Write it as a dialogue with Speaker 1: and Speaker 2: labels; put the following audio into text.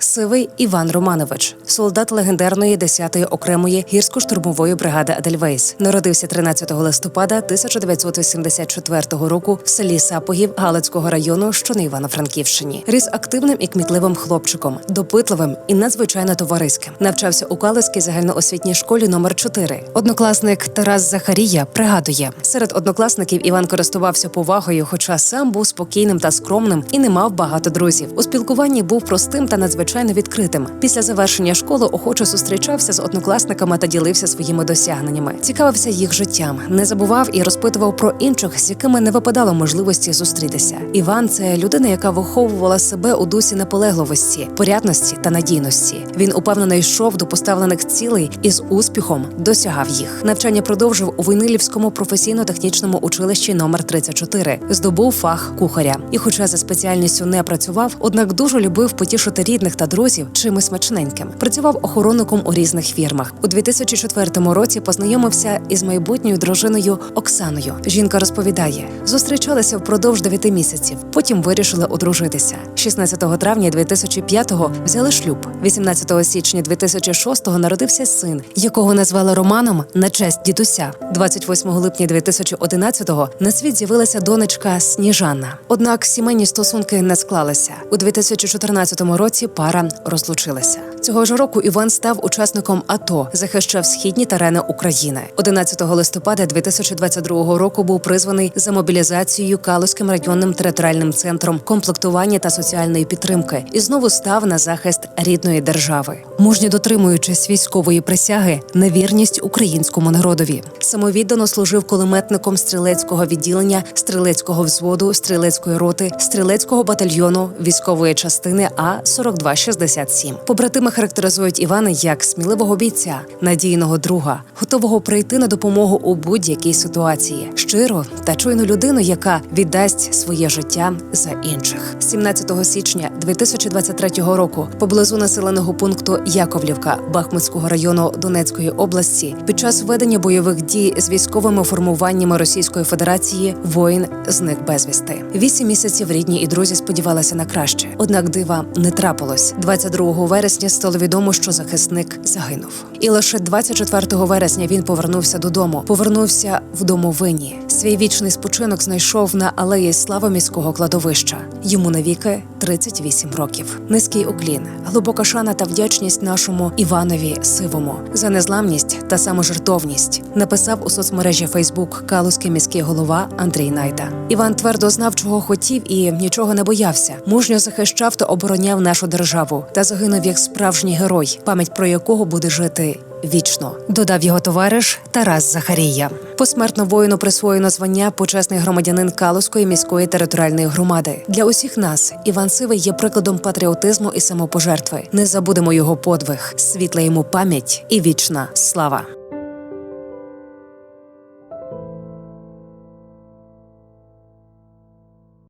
Speaker 1: Сивий Іван Романович, солдат легендарної 10-ї окремої гірсько-штурмової бригади Адельвейс, народився 13 листопада 1984 року в селі Сапогів Галицького району, що на Івано-Франківщині. Ріс активним і кмітливим хлопчиком, допитливим і надзвичайно товариським. Навчався у Калицькій загальноосвітній школі номер 4
Speaker 2: Однокласник Тарас Захарія пригадує,
Speaker 1: Серед однокласників Іван користувався повагою, хоча сам був спокійним та скромним і не мав багато друзів. У спілкуванні був простим та надзвичайно відкритим. Після завершення школи охоче зустрічався з однокласниками та ділився своїми досягненнями. Цікавився їх життям, не забував і розпитував про інших, з якими не випадало можливості зустрітися. Іван це людина, яка виховувала себе у дусі наполегливості, порядності та надійності. Він упевнено йшов до поставлених цілей і з успіхом досягав їх. Навчання продовжив у Войнилівському професійно-технічному училищі номер 34 Здобув фах кухаря. І, хоча за спеціальністю не працював, однак дуже любив потішити рідних та друзів чимось смачненьким. Працював охоронником у різних фірмах. У 2004 році познайомився із майбутньою дружиною Оксаною. Жінка розповідає, зустрічалися впродовж 9 місяців. Потім вирішили одружитися. 16 травня 2005-го взяли шлюб. 18 січня 2006-го народився син, якого назвали Романом на честь дідуся. 28 липня 2011-го на світ з'явилася донечка Сніжана. Однак сімейні стосунки не склалися. У 2014 році пара розлучилася. Цього ж року Іван став учасником АТО, захищав східні терени України. 11 листопада 2022 року був призваний за мобілізацією Калузьким районним територіальним центром комплектування та соціальної підтримки і знову став на захист рідної держави.
Speaker 2: мужньо дотримуючись військової присяги на вірність українському народові.
Speaker 1: Самовіддано служив кулеметником стрілецького відділення, стрілецького взводу, стрілецької роти, стрілецького батальйону військової частини А 4267 Побратими характеризують Івана як сміливого бійця, надійного друга, готового прийти на допомогу у будь-якій ситуації, щиро та чуйну людину, яка віддасть своє життя за інших. 17 січня 2023 року поблизу населеного пункту Яковлівка Бахмутського району Донецької області під час ведення бойових дій з військовими формуваннями Російської Федерації воїн зник безвісти. Вісім місяців рідні і друзі сподівалися на краще. Однак дива не трапилось. 22 вересня стало відомо, що захисник загинув. І лише 24 вересня він повернувся додому. Повернувся в домовині. Свій вічний спочинок знайшов на алеї слави міського кладовища. Йому навіки 38 років. Низький уклін, глибока шана та вдячність нашому Іванові Сивому за незламність та саможертовність. Написав у соцмережі Фейсбук Калузький міський голова Андрій Найда. Іван твердо знав, чого хотів, і нічого не боявся. Мужньо захищав та обороняв нашу державу та загинув як справжній герой, пам'ять про якого буде жити вічно.
Speaker 2: Додав його товариш Тарас Захарія.
Speaker 1: Посмертно воїну присвоєно звання почесний громадянин Калуської міської територіальної громади. Для усіх нас Іван Сивий є прикладом патріотизму і самопожертви. Не забудемо його подвиг, світла йому пам'ять і вічна слава.